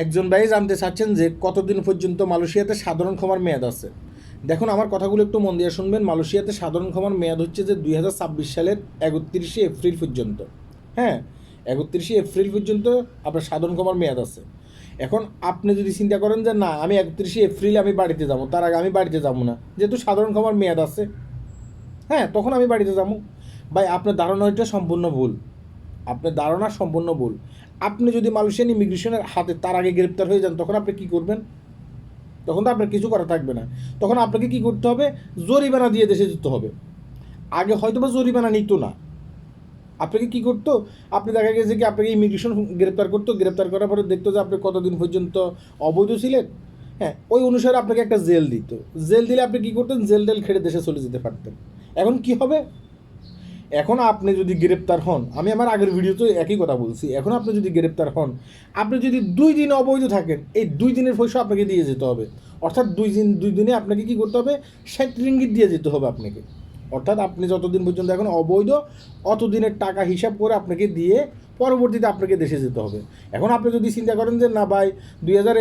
একজন ভাই জানতে চাচ্ছেন যে কতদিন পর্যন্ত মালয়েশিয়াতে সাধারণ ক্ষমার মেয়াদ আছে? দেখুন, আমার কথাগুলো একটু মন দিয়ে শুনবেন। মালয়েশিয়াতে সাধারণ ক্ষমার মেয়াদ হচ্ছে যে দুই হাজার ছাব্বিশ সালের একত্রিশে এপ্রিল পর্যন্ত। হ্যাঁ একত্রিশে এপ্রিল পর্যন্ত আপনার সাধারণ ক্ষমার মেয়াদ আছে। এখন আপনি যদি চিন্তা করেন যে না, আমি একত্রিশে এপ্রিল আমি বাড়িতে যাব, তার আগে আমি বাড়িতে যাব না, যেহেতু সাধারণ ক্ষমার মেয়াদ আছে। হ্যাঁ তখন আমি বাড়িতে যাব। ভাই, আপনার ধারণাটা সম্পূর্ণ ভুল। আপনার ধারণা সম্পূর্ণ ভুল। আপনি যদি মালয়েশিয়ান ইমিগ্রেশনের হাতে তার আগে গ্রেপ্তার হয়ে যান, তখন আপনি কী করবেন? তখন তো আপনার কিছু করা থাকবে না। তখন আপনাকে কি করতে হবে? জরিমানা দিয়ে দেশে যেতে হবে। আগে হয়তো বা জরিমানা নিত না। আপনাকে কি করতো? আপনি দেখা গেছে কি আপনাকে ইমিগ্রেশন গ্রেপ্তার করতো। গ্রেপ্তার করার পরে দেখতো যে আপনি কতদিন পর্যন্ত অবৈধ ছিলেন। হ্যাঁ ওই অনুসারে আপনাকে একটা জেল দিত। জেল দিলে আপনি কী করতেন? জেল টেল খেড়ে দেশে চলে যেতে পারতেন। এখন কি হবে? এখন আপনি যদি গ্রেপ্তার হন, আমি আমার আগের ভিডিওতে একই কথা বলছি, এখন আপনি যদি গ্রেপ্তার হন, আপনি যদি দুই দিন অবৈধ থাকেন, এই দুই দিনের পয়সা আপনাকে দিয়ে যেতে হবে। অর্থাৎ দুই দিন, দুই দিনে আপনাকে কি করতে হবে? ষাট রিঙ্গিত দিয়ে যেতে হবে আপনাকে। অর্থাৎ আপনি যতদিন পর্যন্ত এখন অবৈধ, অতদিনের টাকা হিসাব করে আপনাকে দিয়ে পরবর্তীতে আপনাকে দেশে যেতে হবে। এখন আপনি যদি চিন্তা করেন যে, না ভাই, দুই হাজার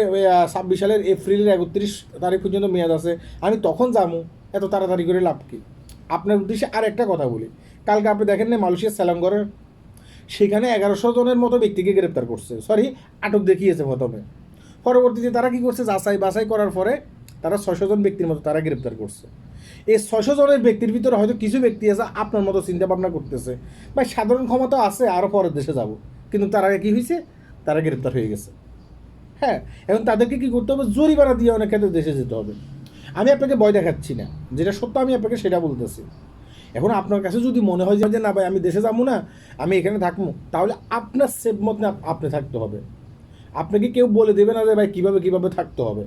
ছাব্বিশ সালের এপ্রিলের একত্রিশ তারিখ পর্যন্ত মেয়াদ আছে, আমি তখন যাব, এত তাড়াতাড়ি করে লাভ কি? আপনার উদ্দেশ্যে আর একটা কথা বলি। কালকে আপনি দেখেন না মালয়েশিয়ার স্যালাঙ্গরের সেখানে এগারোশো জনের মতো ব্যক্তিকে গ্রেপ্তার করছে। সরি আটক দেখিয়েছে প্রথমে। পরবর্তীতে তারা কি করছে? যাচাই বাছাই করার পরে তারা ছয়শো জন ব্যক্তির মতো তারা গ্রেপ্তার করছে। এই ছয়শো জনের ব্যক্তির ভিতরে হয়তো কিছু ব্যক্তি আছে, আপনার মতো চিন্তা ভাবনা করতেছে। বা সাধারণ ক্ষমতা আছে আরও পরের দেশে যাব। কিন্তু তার কী হয়েছে? তারা গ্রেপ্তার হয়ে গেছে। হ্যাঁ এখন তাদেরকে কী করতে হবে? জরিমানা দিয়ে অনেক ক্ষেত্রে দেশে যেতে হবে। আমি আপনাকে ভয় দেখাচ্ছি না। যেটা সত্য আমি আপনাকে সেটা বলতেছি। এখন আপনার কাছে যদি মনে হয় যে, না ভাই, আমি দেশে যাব না, আমি এখানে থাকব, তাহলে আপনার সেফ মতে আপ- আপনি থাকতে হবে। আপনাকে কেউ বলে দেবে না যে, ভাই, কীভাবে কীভাবে থাকতে হবে?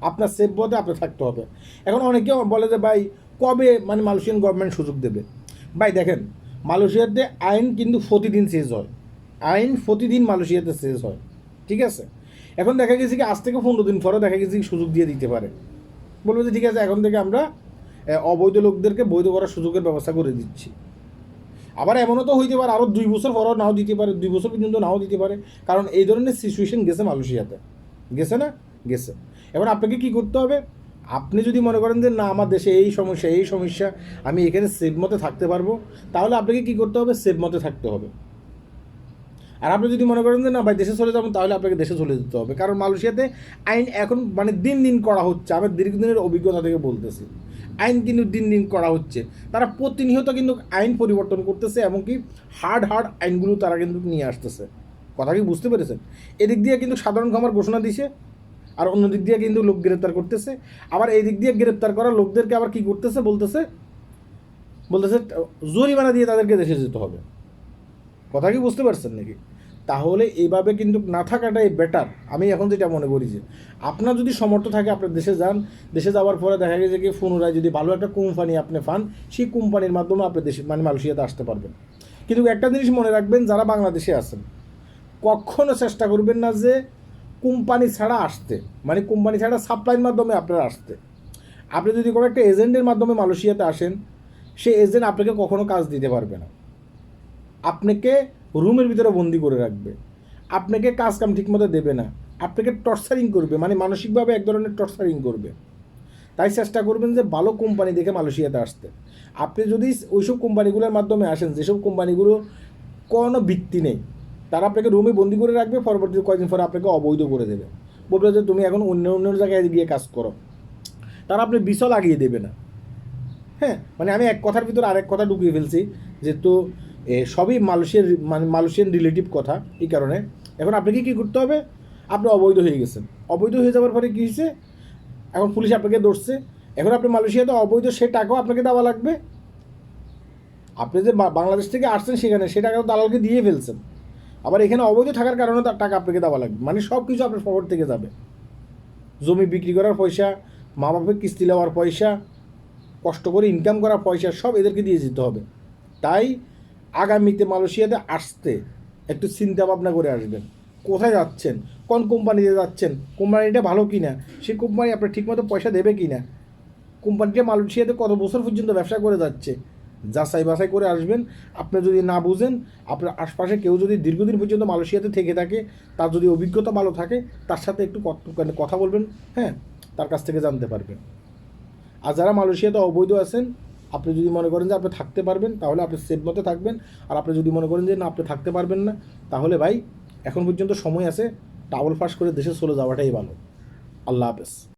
আপনার সেফ মতে আপনি থাকতে হবে। এখন অনেকে বলে যে, ভাই, কবে মানে মালয়েশিয়ান গভর্নমেন্ট সুযোগ দেবে? ভাই, দেখেন, মালয়েশিয়াতে আইন কিন্তু প্রতিদিন শেষ হয়। আইন প্রতিদিন মালয়েশিয়াতে শেষ হয়। ঠিক আছে? এখন দেখা গেছে কি, আজ থেকে পনেরো দিন পরেও দেখা গেছে সুযোগ দিয়ে দিতে পারে। বলব যে, ঠিক আছে, এখন থেকে আমরা অবৈধ লোকদেরকে বৈধ করার সুযোগের ব্যবস্থা করে দিচ্ছি। আবার এমনও তো হইতে পারে আরও দুই বছর পরও নাও দিতে পারে, দুই বছর পর্যন্ত নাও দিতে পারে, কারণ এই ধরনের সিচুয়েশন গেছে মালয়েশিয়াতে। গেছে না? গেছে। এবার আপনাকে কি করতে হবে? আপনি যদি মনে করেন যে, না, আমার দেশে এই সমস্যা এই সমস্যা, আমি এখানে সেফ মতে থাকতে পারব, তাহলে আপনাকে কি করতে হবে? সেফ মতে থাকতে হবে। আর আপনি যদি মনে করেন যে, না, ভাই, দেশে চলে যাবেন তাহলে আপনাকে দেশে চলে যেতে হবে। কারণ মালয়েশিয়াতে আইন এখন মানে দিন দিন করা হচ্ছে। আমি দীর্ঘদিনের অভিজ্ঞতা থেকে বলতেছি। আইন কিন্তু দিন দিন করা হচ্ছে। তারা প্রতিনিয়ত কিন্তু আইন পরিবর্তন করতেছে এমনকি হার্ড হার্ড আইনগুলো তারা কিন্তু নিয়ে আসতেছে। কথা কি বুঝতে পেরেছেন? এদিক দিয়ে কিন্তু সাধারণ ক্ষমার ঘোষণা দিছে, আর অন্য দিক দিয়ে কিন্তু লোক গ্রেপ্তার করতেছে। আবার এই দিক দিয়ে গ্রেপ্তার করা লোকদেরকে আবার কি করতেছে বলতেছে বলতেছে, জরিমানা দিয়ে তাদেরকে দেশে যেতে হবে। কথা কি বুঝতে পারছেন নাকি? তাহলে এইভাবে কিন্তু না থাকাটাই বেটার আমি এখন যেটা মনে করি যে, আপনার যদি সমর্থ থাকে আপনার দেশে যান, দেশে যাওয়ার পরে দেখা গেছে কি পুনরায় যদি ভালো একটা কোম্পানি আপনি পান, সেই কোম্পানির মাধ্যমে আপনি দেশে মানে মালয়েশিয়াতে আসতে পারবেন। কিন্তু একটা জিনিস মনে রাখবেন, যারা বাংলাদেশে আছেন, কখনো চেষ্টা করবেন না যে কোম্পানি ছাড়া আসতে। মানে কোম্পানি ছাড়া সাপ্লাইয়ের মাধ্যমে আপনারা আসতে। আপনি যদি কোনো একটা এজেন্টের মাধ্যমে মালয়েশিয়াতে আসেন, সেই এজেন্ট আপনাকে কখনো কাজ দিতে পারবে না। আপনাকে রুমের ভিতরে বন্দি করে রাখবে। আপনাকে কাজ কাম ঠিকমতো দেবে না। আপনাকে টর্চারিং করবে মানে মানসিকভাবে এক ধরনের টর্চারিং করবে। তাই চেষ্টা করবেন যে ভালো কোম্পানি দেখে মালয়েশিয়াতে আসতে। আপনি যদি ওইসব কোম্পানিগুলোর মাধ্যমে আসেন যেসব কোম্পানিগুলো কোনো ভিত্তি নেই তারা আপনাকে রুমে বন্দি করে রাখবে পরবর্তী কয়েকদিন পরে আপনাকে অবৈধ করে দেবে। বলবে যে তুমি এখন অন্য অন্য জায়গায় গিয়ে কাজ করো। তারা আপনি বিষ লাগিয়ে দেবে না। হ্যাঁ মানে আমি এক কথার ভিতরে আরেক কথা ঢুকিয়ে ফেলছি যেহেতু এ, সবই মালয়েশিয়ার মানে মালয়েশিয়ান রিলেটিভ কথা এই কারণে। এখন আপনাকে কী করতে হবে? আপনি অবৈধ হয়ে গেছেন। অবৈধ হয়ে যাওয়ার পরে কী হয়েছে? এখন পুলিশ আপনাকে ধরছে। এখন আপনি মালয়েশিয়াতে অবৈধ সে টাকাও আপনাকে দেওয়া লাগবে। আপনি যে বাংলাদেশ থেকে আসছেন সেখানে, সে টাকা দালালকে দিয়ে ফেলছেন। আবার এখানে অবৈধ থাকার কারণে তার টাকা আপনাকে দেওয়া লাগবে। মানে সব কিছু আপনার ফরওয়ার্ড থেকে যাবে। জমি বিক্রি করার পয়সা মা বাপের কিস্তি নেওয়ার পয়সা, কষ্ট করে ইনকাম করা পয়সা, সব এদেরকে দিয়ে যেতে হবে। তাই আগামীতে মালয়েশিয়াতে আসতে একটু চিন্তা ভাবনা করে আসবেন। কোথায় যাচ্ছেন? কোন কোম্পানিতে যাচ্ছেন? কোম্পানিটা ভালো কি না সেই কোম্পানি আপনার ঠিকমতো পয়সা দেবে কি না কোম্পানিটা মালয়েশিয়াতে কত বছর পর্যন্ত ব্যবসা করে যাচ্ছে? যাচাই বাছাই করে আসবেন। আপনি যদি না বুঝেন, আপনার আশপাশে কেউ যদি দীর্ঘদিন পর্যন্ত মালয়েশিয়াতে থেকে থাকে, তার যদি অভিজ্ঞতা ভালো থাকে, তার সাথে একটু মানে কথা বলবেন হ্যাঁ তার কাছ থেকে জানতে পারবেন। আর যারা মালয়েশিয়াতে অবৈধ আছেন আপনি যদি মনে করেন যে আপনি থাকতে পারবেন, তাহলে আপনি সেফ মতো থাকবেন। আর আপনি যদি মনে করেন যে না, আপনি থাকতে পারবেন না, তাহলে ভাই, এখন পর্যন্ত সময় আছে টাওয়াল ফাঁস করে দেশে চলে যাওয়াটাই ভালো। আল্লাহ হাফেজ।